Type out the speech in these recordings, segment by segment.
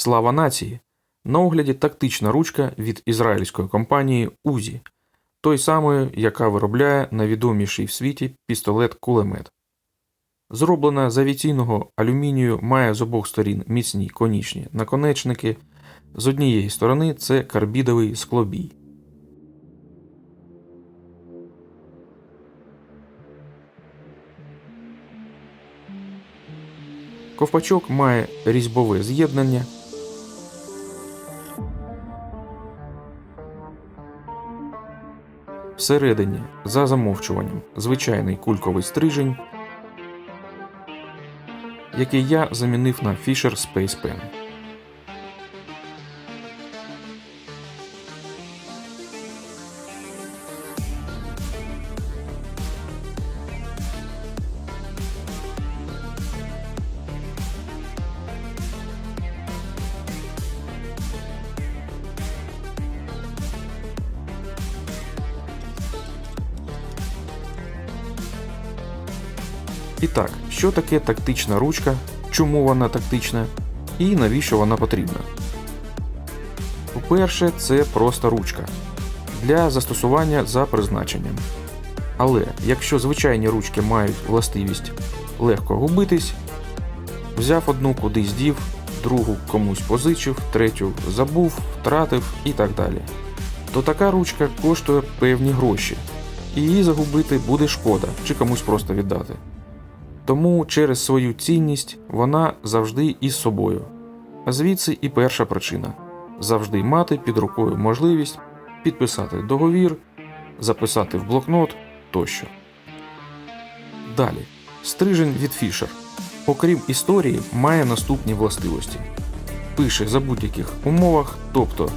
Слава нації! На огляді тактична ручка від ізраїльської компанії Узі, той самої, яка виробляє найвідоміший в світі пістолет-кулемет. Зроблена з авіаційного алюмінію, має з обох сторін міцні конічні наконечники. З однієї сторони це карбідовий склобій. Ковпачок має різьбове з'єднання. Всередині, за замовчуванням, звичайний кульковий стрижень, який я замінив на Fisher Space Pen. І так, що таке тактична ручка, чому вона тактична і навіщо вона потрібна? По-перше, це просто ручка для застосування за призначенням. Але якщо звичайні ручки мають властивість легко губитись, взяв одну кудись дів, другу комусь позичив, третю забув, втратив і так далі, то така ручка коштує певні гроші, і її загубити буде шкода чи комусь просто віддати. Тому через свою цінність вона завжди із собою. А звідси і перша причина завжди мати під рукою можливість підписати договір, записати в блокнот тощо. Далі. Стрижень від Fisher. Окрім історії, має наступні властивості: пише за будь-яких умовах, тобто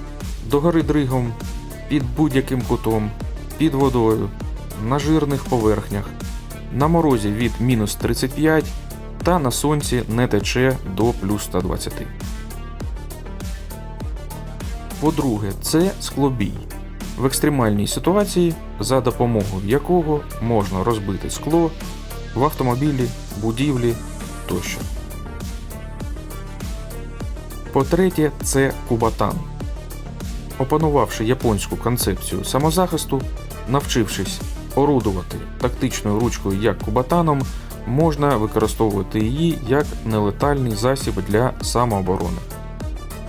догори дригом, під будь-яким кутом, під водою, на жирних поверхнях, на морозі від мінус 35 та на сонці не тече до плюс 120. По-друге, це склобій. В екстремальній ситуації, за допомогою якого можна розбити скло в автомобілі, будівлі тощо. По-третє, це кубатан. Опанувавши японську концепцію самозахисту, навчившись орудувати тактичною ручкою як кубатаном, можна використовувати її як нелетальний засіб для самооборони.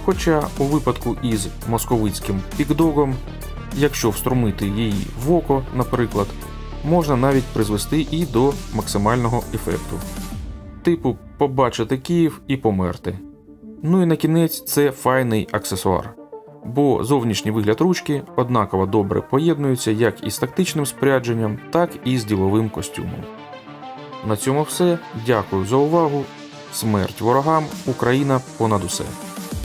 Хоча у випадку із московицьким пікдогом, якщо вструмити її в око, наприклад, можна навіть призвести і до максимального ефекту. Типу побачити Київ і померти. Ну і на кінець це файний аксесуар бо зовнішній вигляд ручки однаково добре поєднується як із тактичним спорядженням, так і з діловим костюмом. На цьому все. Дякую за увагу. Смерть ворогам, Україна понад усе.